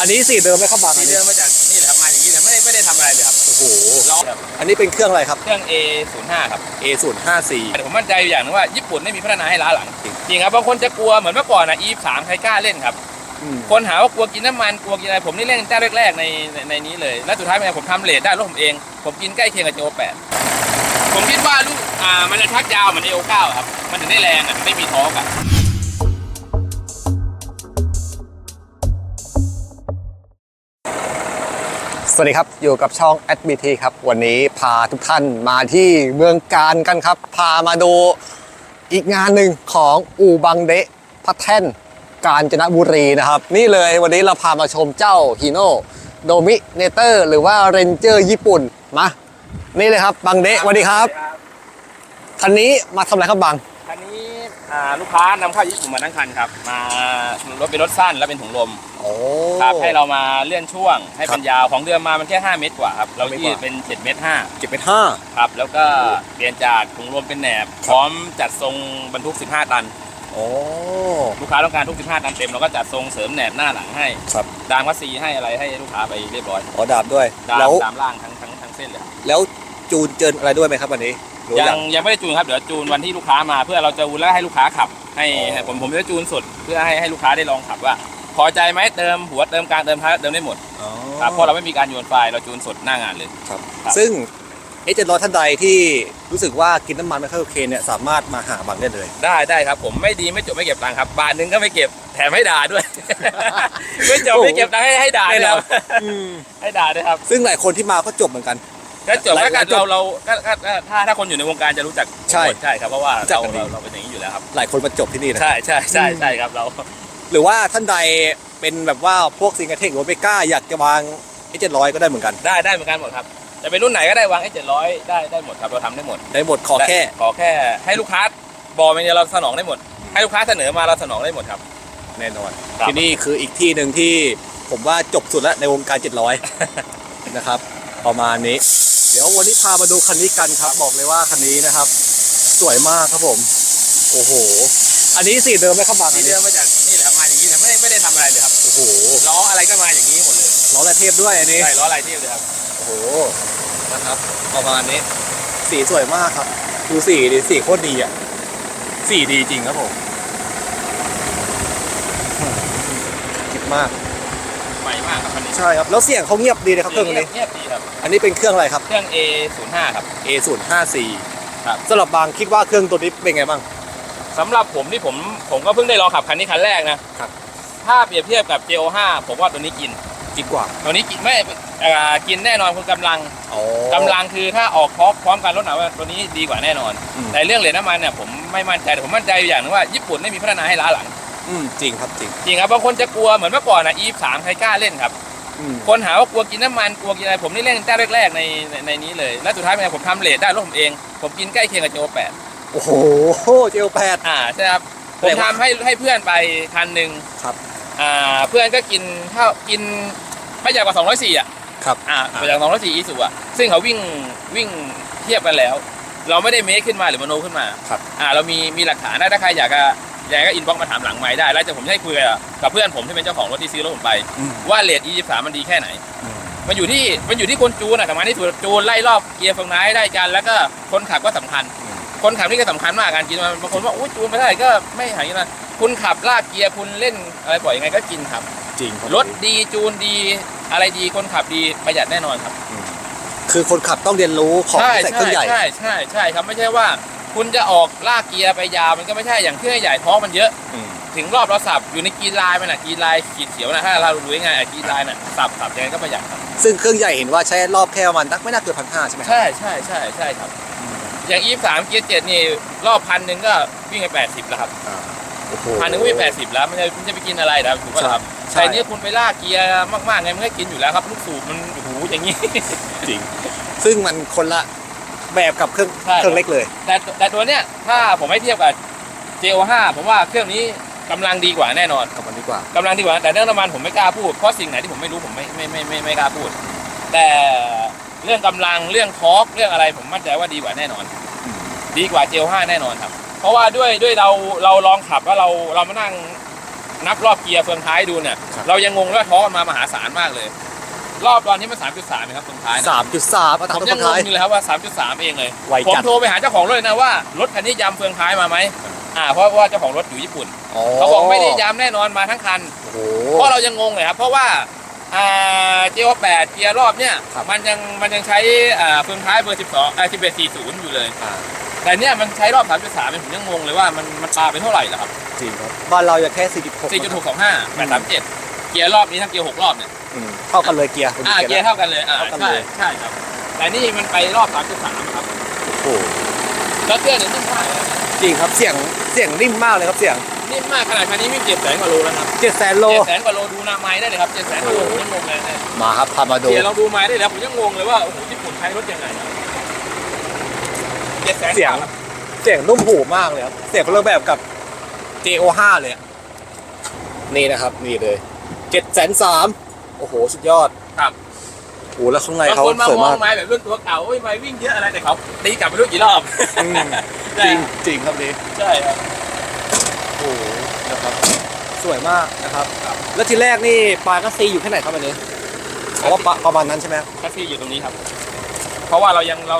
อันนี้สีเดิมไหมครับบางอัสีนเดินี้มมาจากนี่แหละครับมาอย่างนี้แต่ไม่ได้ไม่ได้ทำอะไรเลยครับโอ้โหล้อครับอันนี้เป็นเครื่องอะไรครับ เครื่อง A05 ครับ A054 แต่ผมมั่นใจอยู่อย่างหนึงว่าญี่ปุ่นไม่มีพัฒนาให้ล้าหลัง จริงครับบางคนจะกลัวเหมือนเมื่อก่อนนะ E3 ใครกล้าเล่นครับ อืมคนหาว่ากลัวกินน้ำมันกลัวกินอะไรผมนี่เล่นเจ้าแรกๆในในในนี้เลย แล้วสุดท้ายเป็นไงผมทำเลทได้รถผมเอง ผมกินใกล้เคียงกับ J8 ผมคิดว่าลูกอ่ามันจะชักยาวเหมือน A9 ครับ มันถึงได้แรงอะไม่มีท้อร์กอะ วัสดีครับ อยู่กับช่อง SBT ครับ วันนี้พาทุกท่านมาที่เมืองการกันครับ พามาดูอีกงานหนึ่งของอูบังเดะพัทแท่นกาญจนบุรีนะครับ นี่เลยวันนี้เราพามาชมเจ้าฮีโน่โดมิเนเตอร์หรือว่าเรนเจอร์ญี่ปุ่น มา นี่เลยครับบังเดะสวัสดีครับคันนี้มาทำอะไรครับบังคันนี้ อ่าลูกค้านำเข้าญี่ปุ่นมาทั้งคันครับ มารถเป็นรถสั้นและเป็นถุงลมโอ้ ครับให้เรามาเลื่อนช่วงให้ครัเป็บนยาวของเดิมมามันแค่ 5 เมตรกว่าครับเรา5เมตรที่กว่า เป็น7เมตรเจ็ดเป็นห้า 5ครับแล้วก็เปลี่ยนจากถุงลมเป็นแหนบ พร้อมจัดทรงบรรทุก 15 ตัน โอ้ ลูกค้าต้องการทุก 15 ตันเต็มเราก็จัดทรงเสริมแหนบหน้าหลังให้ครับ ดามวัสซีให้อะไรให้ลูกค้าไปเรียบร้อยขอดาบด้วย ดามแล้ว ดามล่างทั้งทั้งทั้งเส้นเลยแล้วจูนเจินอะไรด้วยไหมครับวันนี้ห รือยัยังงยังไม่ได้จูนครับเดี๋ยวจูนวันที่ลูกค้ามา เพื่อเราจะจูนแล้วให้ลูกค้าขับให้อ๋อให้ผมผมจะจูนสดเพื่อให้ให้ลูกค้าได้ลองขับว่า พอใจไหมเติมหัวเติมกลางเติมท้ายเติมได้หมดครับเพราะเราไม่มีการโยนไฟล์เราจูนสดหน้างานเลยครับครับซึ่งเอเจนต์ร้อยท่านใดที่รู้สึกว่ากินน้ำมันไม่ค่อยโอเคเนี่ยสามารถมาหาบังได้เลย ได้ได้ครับผมไม่ดีไม่จบไม่เก็บตังค์ครับบาทหนึงก็ไม่เก็บแถมให้ด่าด้วยไม่จบไม่เก็บตังค์ให้ให้ด่าด้วยครับให้ด่าด้วยครับ ซึ่งหลายคนที่มาก็จบเหมือนกัน ก็จบหลายแล้วกันจบเราเราก็ก็ก็ถ้าถ้าคนอยู่ในวงการจะรู้จักใช่หมดใช่ครับเพราะว่ารู้จักเรากันดี เราเราเป็นอย่างนี้อยู่แล้วครับ หลายคนมาจบที่นี่นะ ใช่ใช่ใช่ใช่ครับเรา หรือว่าท่านใดเป็นแบบว่าพวกซิงเกิลเทคหรือว่าเบก้าอยากจะวางเอเจนต์ร้อยก็ได้เหมือนกัน ได้ได้เหมือนกันหมดครับจะเป็นรุ่นไหนก็ได้วางไอ้เจ็ดร้อยได้ได้หมดครับเราทำได้หมดได้หมดขอแค่ขอแค่ให้ลูกค้าบอกมาเนี่ยเราสนองได้หมด ให้ลูกค้าเสนอมาเราสนองได้หมดครับ แน่นอนครับ ที่นี่คืออีกที่หนึ่งที่ผมว่าจบสุดแล้วในวงการ 700 นะครับ ประมาณนี้ เดี๋ยววันนี้พามาดูคันนี้กันครับ บอกเลยว่าคันนี้นะครับ สวยมากครับผม โอ้โห อันนี้สีเดิมไหมครับบางสีอันเดินี้มมาจากนี่แหละครับมาอย่างนี้แต่ไม่ได้ไม่ได้ทำอะไรเลยครับโอ้โหล้ออะไรก็มาอย่างนี้หมดเลยล้อลายเทพด้วยอันนี้ ใช่ล้อลายเทียบเลยครับโอ้โห นะครับประมาณนี้สีสวยมากครับ ดูสีดิสีโคตรดีอะ สีดีจริงครับผมคิดมาก ใช่ครับ แล้วเสียงเขาเงียบดีนะครับเครื่องนี้ เงียบดีครับอันนี้เป็นเครื่องอะไรครับ เครื่อง A05 ครับ A054 ครับ สำหรับบางคิดว่าเครื่องตัวนี้เป็นไงบ้าง สำหรับผมที่ผมผมก็เพิ่งได้ลองขับคันนี้คันแรกนะครับ ถ้าเปรียบเทียบกับ J05 ผมว่าตัวนี้กิน กินกว่าตัวนี้กินไม่เอ่อกินแน่นอนคือกำลังอ๋อกำลังคือถ้าออกพร้อมพร้อมกันรถหนาว่าตัวนี้ดีกว่าแน่นอน อืมแต่เรื่องเหรียญน้ำมันเนี่ยผมไม่มั่นใจแต่ผมมั่นใจอยู่อย่างหนึงว่าญี่ปุ่นไม่มีพัฒนาให้ล้าหลัง อืมจริงครับจริง จริงครับบางคนจะกลัวเหมือนเมื่อก่อนนะ E3 ใครกล้าเล่นครับอืม คนหาว่ากลัวกินน้ำมันกลัวกินอะไรผมนี่เล่นเจ้าแรกๆในในในนี้เลย แล้วสุดท้ายเป็นไงผมทำเลทได้รถผมเอง ผมกินใกล้เคียงกับ J8 โอ้โหเจลแปด อ่าใช่ครับผแปลมว่าทำให้ให้เพื่อนไปคันหนึ่งครับ อ่าเพื่อนก็กินเท่ากินไม่ใหญ่กว่า204อะ ครับ อ่าไม่ใหญ่กว่า204อีสุอะ ซึ่งเขาวิ่งวิ่งเทียบกันแล้ว เราไม่ได้เมคขึ้นมาหรือมโนขึ้นมาครับ อ่า เรามีมีหลักฐานได้ถ้าใครอยากจะ อยากก็อินบ็อกมาถามหลังไม้ได้ แล้วจะผมจะให้คุยกับกับเพื่อนผมที่เป็นเจ้าของรถที่ซื้อรถผมไป อืม ว่าเลท E23 มันดีแค่ไหนอืมมันอยู่ที่มันอยู่ที่คนจูนอะสำคัญที่สุดจูนไล่รอบเกียร์ฝั่งไหนได้กัน แล้วก็คนขับก็สำคัญ คนขับนี่ก็สำคัญมากการกินมันบางคนว่าอุ้ยจูนไม่ได้ก็ไม่หายนะคุณขับลากเกียร์คุณเล่นอะไรบ่อยยังไงก็กินครับ จริงคบรถดีจูนดีอะไรดีคนขับดีประหยัดแน่นอนครับอืมคือคนขับต้องเรียนรู้ของใช่ที่ใส่เครื่องใหญ่ ใช่ใช่ใช่ครับไม่ใช่ว่า คุณจะออกลากเกียร์ไปยาวมันก็ไม่ใช่อย่างเครื่องใหญ่ท้องมันเยอะ อืมถึงรอบเราสับอยู่ในกีไลน์มันน่ะกีไลน์ขีดเขียวนะถ้าเรารู้ยังไงอะกีไลน์น่ะสับสับยังไงก็ประหยัดครับซึ่งเครื่องใหญ่เห็นว่าใช้รอบแค่ประมาณนักไม่น่าเกินพันห้าใช่ไหมครับ ใช่ใช่ใช่ใช่ครับอย่างอีฟสามเกียร์เจ็ดนี่รอบพันหนึ่งก็วิ่งไปแปดสิบแล้วครับอ่าโอ้โห พันหนึ่งก็วิ่งแปดสิบแล้วมันจะมันจะไปกินอะไรนะถูกป่ะครับใช่ แต่เนี้ยคุณไปลากเกียร์มากๆไงมันก็กินอยู่แล้วครับลูกสูบมันโอ้โหอย่างนี้ จริง ซึ่งมันคนละ แบบกับเครื่องใช่ เครื่องเล็กเลย แต่แต่ตัวเนี้ยถ้าผมให้เทียบกับ JO5 ผมว่าเครื่องนี้กำลังดีกว่าแน่นอน กับมันดีกว่า กำลังดีกว่าแต่เรื่องน้ำมันผมไม่กล้าพูดเพราะสิ่งไหนที่ผมไม่รู้ผมไม่ไม่ไม่ไม่ไม่กล้าพูด แต่เรื่องกำลังเรื่องทอร์กเรื่องอะไรผมมั่นใจว่าดีกว่าแน่นอนอืมดีกว่า JO5 แน่นอนครับ เพราะว่าด้วยด้วยเราเราลองขับแล้วเราเรามานั่งนับรอบเกียร์เฟืองท้ายดูเนี่ยครับ เรายังงงว่าท้อกันมามหาศาลมากเลย รอบตอนนี้มัน 3.3เองครับเฟืองท้ายนะสามจุดสามอัตราผมต้ยังนงงท้าย อยู่เลยครับว่า 3.3 เองเลยไวผมจัดโทรไปหาเจ้าของรถเลยนะว่ารถคันนี้ยำเฟืองท้ายมาไหมอ่าเพราะว่าเจ้าของรถอยู่ญี่ปุ่นเขาบอกไม่ได้ยำแน่นอนมาทั้งคัน โอ้โห เพราะเรายังงงเลยครับ เพราะว่าอ่าเจียวแปดเกียร์รอบเนี่ย ครับมันยังมันยังใช้อ่าเฟืองท้ายเบอร์ 12อ่า1140 อยู่เลย อ่า แต่เนี่ยมันใช้รอบ 3.3เนี่ยผมยังงงเลยว่ามันมันปาไปเท่าไหร่ล่ะครับ จริงครับบ้านเราจะแค่สี่จุดหก4.625 837 เกียร์รอบนี้ทั้งเกียร์6รอบเนี่ยเท่ากันเลยเกียร์อ่าเกียร์เท่ากันเลยอ่าเท่ากันใช่เลย ใช่ครับ แต่นี่มันไปรอบ3.3ครับโอ้โหแล้วเครื่องเนี่ยนิ่มมากเลยนะจริงครับเสียงเสียงนิ่มมากเลยครับเสียงนิ่มมากขนาดคันนี้วิ่ง7แสนกว่าโลแล้วนะเจ็ดแสนโล7แสนกว่าโลดูหนาไม้ได้เลยครับ7แสนกว่าโลผมยังงงเลยเนี่ยมาครับพามาดู เกียร์ลองดูไม้ได้แล้วผมยังงงเลยว่าโอ้โหญี่ปุ่นใช้รถยังไงนะ7แสนเสียง เสียงนุ่มหูมากเลยครับ เสียงคนละแบบกับ JO5 เลยอะนี่นะครับ นี่เลย เจ็ดแสนสามโอ้โห สุดยอดครับโอ้แล้วข้างในบางเขาคนมาสวยมองมากไม้แบบรุ่นตัวเก่าโอ้ยไม้วิ่งเยอะอะไรแต่เขาตีกลับไปรู้กี่รอบอืมจริงจริงครับนี่ใช่ครับ โอ้โหนะครับสวยมากนะครับแล้วทีแรกนี่ปลาก็ซีอยู่แค่ไหนครับอันนี้เพราะว่าปลาประมาณนั้นใช่ไหมครับแท็กซี่อยู่ตรงนี้ครับ เพราะว่าเรายังเรา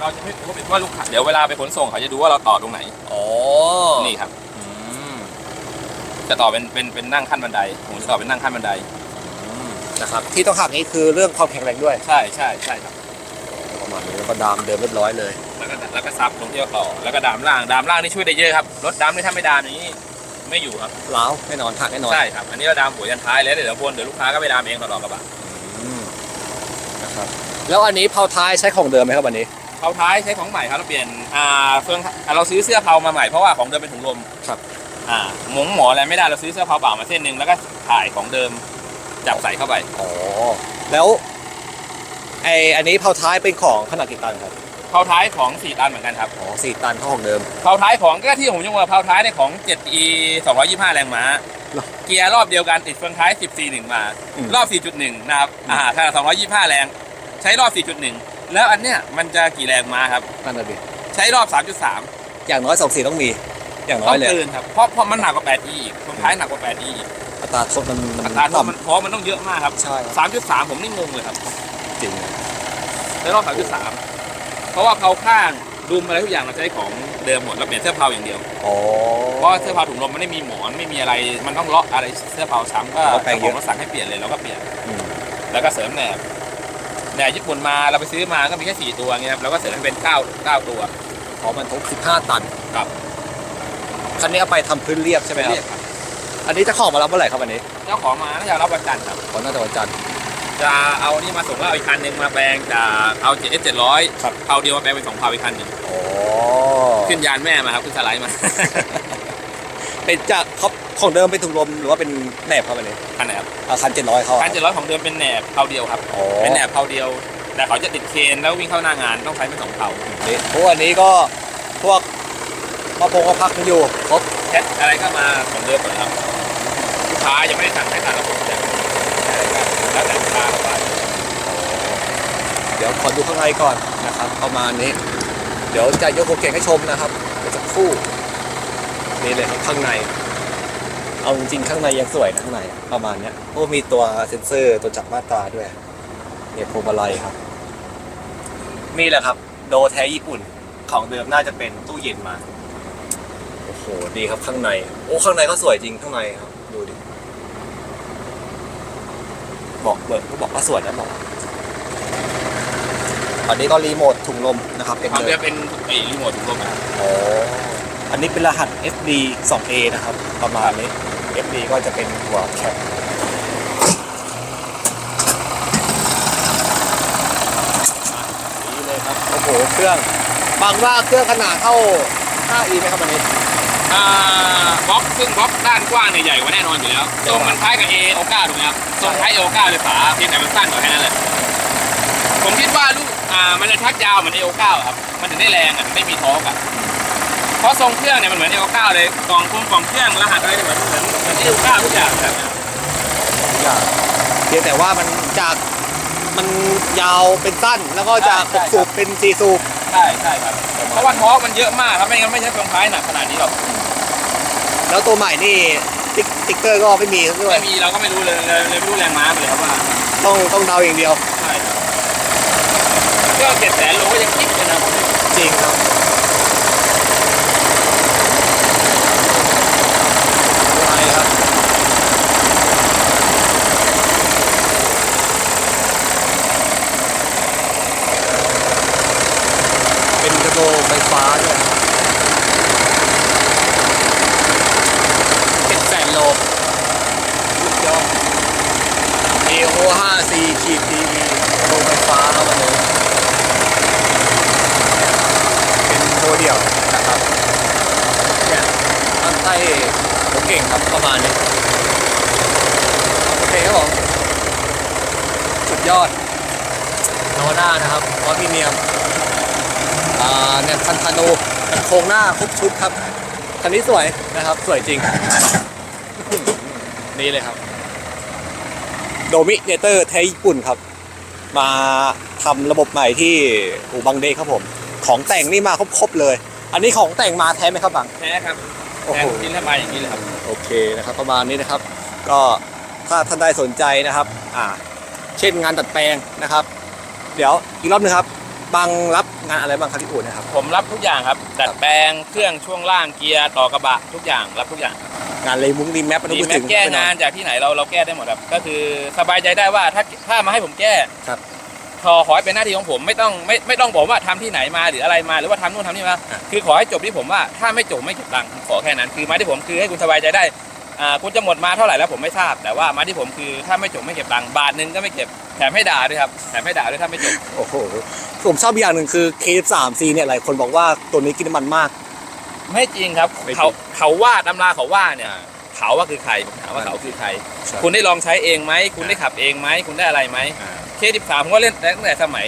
เราจะไม่รู้ว่าลูกค้าเดี๋ยวเวลาไปขนส่งเขาจะดูว่าเราต่อตรงไหน อ๋อนี่ครับ จะต่อเป็นเป็นเป็นนั่งขั้นบันไดผมจะต่อเป็นนั่งขั้นบันไดนะครับที่ต้องหักนี้คือเรื่องความแข็งแรงด้วย ใช่ใช่ใช่ครับประมาณนี้แล้วก็ดามเดิมเรียบร้อยเลย แล้วก็แล้วก็ซับลงที่ต่อแล้วก็ดามล่างดามล่างนี่ช่วยได้เยอะครับรถดามนี่ถ้าไม่ดามอย่างนี้ไม่อยู่ครับล้าวแน่นอนหักแน่นอนใช่ครับอันนี้เราดามหัวยันท้ายแล้วเดี๋ยววนเดี๋ยวลูกค้าก็ไปดามเองต่อๆกระบะอืมนะครับแล้วอันนี้เผาท้ายใช้ของเดิมไหมครับวันนี้เผาท้ายใช้ของใหม่ครับเราเปลี่ยนอ่าเฟืองอ่าเราซื้อเสื้อเผามาใหม่เพราะว่าของเดิมเป็นถุงลมครับ อ่าหมงหมออะไรไม่ได้เราซื้อเสื้อเผาเปล่ามาเส้นหนึ่งแล้วก็ถ่ายของเดิมจับใส่เข้าไปอ๋อแล้วไออันนี้เผาท้ายเป็นของขนาดกี่ตันครับเผาท้ายของสี่ตันเหมือนกันครับอ๋อสี่ตันเท่าของเดิมเผาท้ายของก็ที่ผมยังว่าเผาท้ายในของ 7e 225 แรงม้าเหรอเกียร์รอบเดียวกันติดเฟืองท้าย 14.1 มาอืมรอบ 4.1 นะครับอ่าถ้า225 แรง ใช้รอบ 4.1 แล้วอันเนี้ยมันจะกี่แรงม้าครับนั่นน่ะดิใช้รอบ 3.3 อย่างน้อยสองสี่ต้องมี อย่างน้ต้ออยงเลยตื่นครับเพราะเพราะมันหนักกว่า 8e อีกเฟืองท้ายหนักกว่า 8e อีกอัตราทดมันมันอัตราโทษต่ำมันเพราะมันต้องเยอะมากครับ ใช่ครับ3.3 ผมนี่งงเลยครับจริงใช้รอบ3.3 เพราะว่าเผาข้างดุมอะไรทุกอย่างเราใช้ของเดิมหมดเราเปลี่ยนเสื้อเผาอย่างเดียว อ๋อ เพราะเสื้อเผาถุงลมมันไม่มีหมอนไม่มีอะไร มันต้องเลาะอะไรเสื้อเผาซ้ำก็เราแปลงเยอะของเราสั่งให้เปลี่ยนเลยเราก็เปลี่ยน อืมแล้วก็เสริมแหนบแหนบญี่ปุ่นมาเราไปซื้อมาก็มีแค่สี่ตัวเงี้ยครับเราก็เสริมให้เป็นเก้าเก้าตัว เพราะมันทุกสิบห้าตันครับ คันนี้เอาไปทำพื้นเรียบใช่ไหมครัเรีบยกครับอันนี้จะของมารับเมื่อไหร่ครับอันนี้เจ้าของมาน่าจะรับวันจันทร์ครับขอน่าจะวันจันทร์ จะเอานี่มาส่งแล้วเอาอีกคันหนึ่งมาแปลงจากเอาเจ็ดเอสเจ็ดร้อยครับ เผาเดียวมาแปลงเป็นสองเผาอีกคันหนึ่งอ๋อขึ้นยานแม่มาครับขึ้นสไลด์มา เป็นจากเขาของเดิมเป็นถุงลมหรือว่าเป็นแหนบครับอันนี้คันไหนครับอาคันเจ็ดร้อยเขาคันเจ็ดร้อยของเดิมเป็นแหนบเผาเดียวครับ อ๋อเป็นแหนบเผาเดียว แต่เขาจะติดเคนแล้ววิ่งเข้าหน้างานต้องใช้เป็นสองเผา นี่พวกอันนี้ก็พวก มาพงมาพักกันอยู่ครบแคทอะไรก็มาของเดิมหมดครับลูกค้ายังไม่ได้สั่งให้ทางระบบแต่แล้วแต่ลูกค้าเข้าไปเดี๋ยวขอดูข้างในก่อนนะครับ ประมาณนี้ เดี๋ยวจะยกโคเกงให้ชมนะครับเดี๋ยวจะครู่นี่เลยครับข้างใน เอาจริงๆข้างในยังสวยนะข้างในประมาณเนี้ยโอ้มีตัวเซ็นเซอร์ตัวจับมาตราด้วยเนี่ยพวงมาลัยครับนี่แหละครับ โดแท้ญี่ปุ่นของเดิมน่าจะเป็นตู้เย็นมาโอ้โหดีครับข้างใน โอ้ข้างในก็สวยจริงข้างในครับ ดูดิบอกเบิร์ก็บอกว่าสวยนะบอกอันนี้ก็รีโมทถุงลมนะครับเป็นของเลเดิยมเป็นไอ้รีโมทถุงลมนะครับอ๋ออันนี้เป็นรหัส FD 2A นะครับ ประมาณนี้ FD ก็จะเป็นหัวแคปนี่เลยครับโอ้โหเครื่องบางว่าเครื่องขนาดเท่า 5E ไหมครับอันนี้อ่า บล็อกซึ่งบล็อกด้านกว้างเนี่ยใหญ่กว่าแน่นอนอยู่แล้วทรงมันคล้ายกับ A โอก้าถูกไหมครับทรงคล้าย A โอก้าเลยฝาเพียงแต่มันสั้นกว่าแค่นั้นแหละผมคิดว่าลูกอ่ามันจะชักยาวเหมือน A โอก้าครับ มันถึงได้แรงอะไม่มีทอร์กอะเพราะทรงเครื่องเนี่ยมันเหมือน A โอก้าเลยกล่องคุมกล่องเครื่องรหัสอะไรเนี่ยเหมือนเหมือนเหมือน A โอก้าทุกอย่างครับทุกอย่างเพียงแต่ว่ามันจากมันยาวเป็นสั้นแล้วก็จากหกสูบเป็นสี่สูบใช่ใช่ครับ เพราะว่าทอร์กมันเยอะมากครับไม่งั้นไม่ใช่ทรงท้ายหนักขนาดนี้หรอกแล้วตัวใหม่นี่ติ๊กติ๊กเกอร์ก็ไม่มีด้วย ไม่มีเราก็ไม่รู้เลยเลยเลยไม่รู้แรงม้าเลยครับว่าต้องต้องเดาอย่างเดียว ใช่ครับก็เจ็ดแสนโลก็ยังคิดเลยนะจริงครับไวครับ เป็นกระโดไฟฟ้าด้วยเจ็ดแสนโลสุดยอด AO 5 C ขีด DV กระโดไฟฟ้าครับวันนี้เป็นตัวเดี่ยวนะครับเนี่ยตั้งใต้ผมเก่งครับประมาณนี้โอเคครับผมสุดยอดโนวาน่านะครับวอตมิเนียม เนี่ยคันธนูโครงหน้าครบชุดครับ คันนี้สวยนะครับ สวยจริง นี่เลยครับโดมิเนเตอร์ไทยญี่ปุ่นครับ มาทำระบบใหม่ที่อู่บังเดย์ครับผม ของแต่งนี่มาครบๆเลย อันนี้ของแต่งมาแท้ไหมครับบังแท้ครับโอ้แท้โหทุกชิ้นถ้ามาอย่างนี้เลยครับ โอเคนะครับ ประมาณนี้นะครับ ก็ถ้าท่านใดสนใจนะครับ อ่า เช่นงานตัดแปลงนะครับ เดี๋ยวอีกรอบหนึงครับ บังรับงานอะไรบ้างครับที่อู่นะครับ ผมรับทุกอย่างครับ ดัดแปลงเครื่องช่วงล่างเกียร์ต่อกระบะทุกอย่างรับทุกอย่างงานเลยมุ้งดีแมปไม่ต้องดีพูดแม็ถึกงแก้งานจากที่ไหนเราเราแก้ได้หมดครับ ก็คือสบายใจได้ว่าถ้าถ้ามาให้ผมแก้ครับขอขอให้เป็นหน้าที่ของผมไม่ต้องไม่ไม่ต้องบอกว่าทำที่ไหนมาหรืออะไรมาหรือว่าทำนู่นทำนี่มาอะคือขอให้จบที่ผมว่าถ้าไม่จบไม่เก็บตังค์ขอแค่นั้น คือมาที่ผมคือให้คุณสบายใจได้อ่า คุณจะหมดมาเท่าไหร่แล้วผมไม่ทราบ แต่ว่ามาที่ผมคือถ้าไม่จบไม่เก็บตังค์บาทหนึงก็ไม่เก็บแถมให้ด่าด้วยครับแถมให้ด่าด้วยถ้าไม่จบโอ้โหผมชอบอีกอย่างหนึ่งคือ K3C เนี่ยหลายคนบอกว่าตัวนี้กินน้ำมันมาก ไม่จริงครับไม่จริงเขาเขาว่าตำราเขาว่าเนี่ยเขาว่าคือใครผมถามว่าเขาคือใคร คุณได้ลองใช้เองไหมคุณได้ขับเองไหมคุณได้อะไรไหมอ่า K13 ผมก็เล่นตั้งแต่สมัย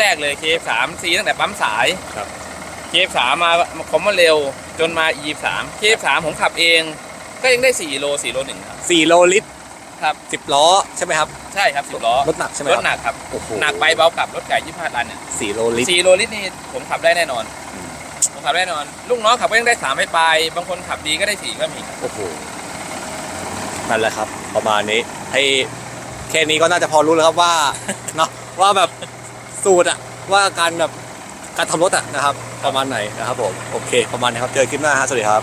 แรก ๆ เลย K13 C ตั้งแต่ปั๊มสายครับ K13 มาคอมมาเร็วจนมา E3 K13 ผมขับเอง ก็ยังได้4โล4โลหนึ่งครับ 4 โลลิตรครับ10ล้อใช่ไหมครับใช่ครับ10ล้อรถหนักใช่ไหมรคถรับหนักครับ โอ้โหหนักไปเบากลับรถไก่25ตันเนี่ย4โลลิตร4โลลิตรนี่ผมขับได้แน่นอนผมขับได้แน่นอน ลูกน้องขับก็ยังได้3ไปปลายๆบางคนขับดีก็ได้4ก็มีโอ้โหนั่นแหละครับ ประมาณนี้ไอ้แค่นี้ก็น่าจะพอรู้แล้วครับว่า เนาะว่าแบบสูตรอะว่าการแบบการทำรถอะนะครับ ประมาณไหนนะครับผมโอเค ประมาณนี้ครับเจอคลิปหน้าฮะสวัสดีครับ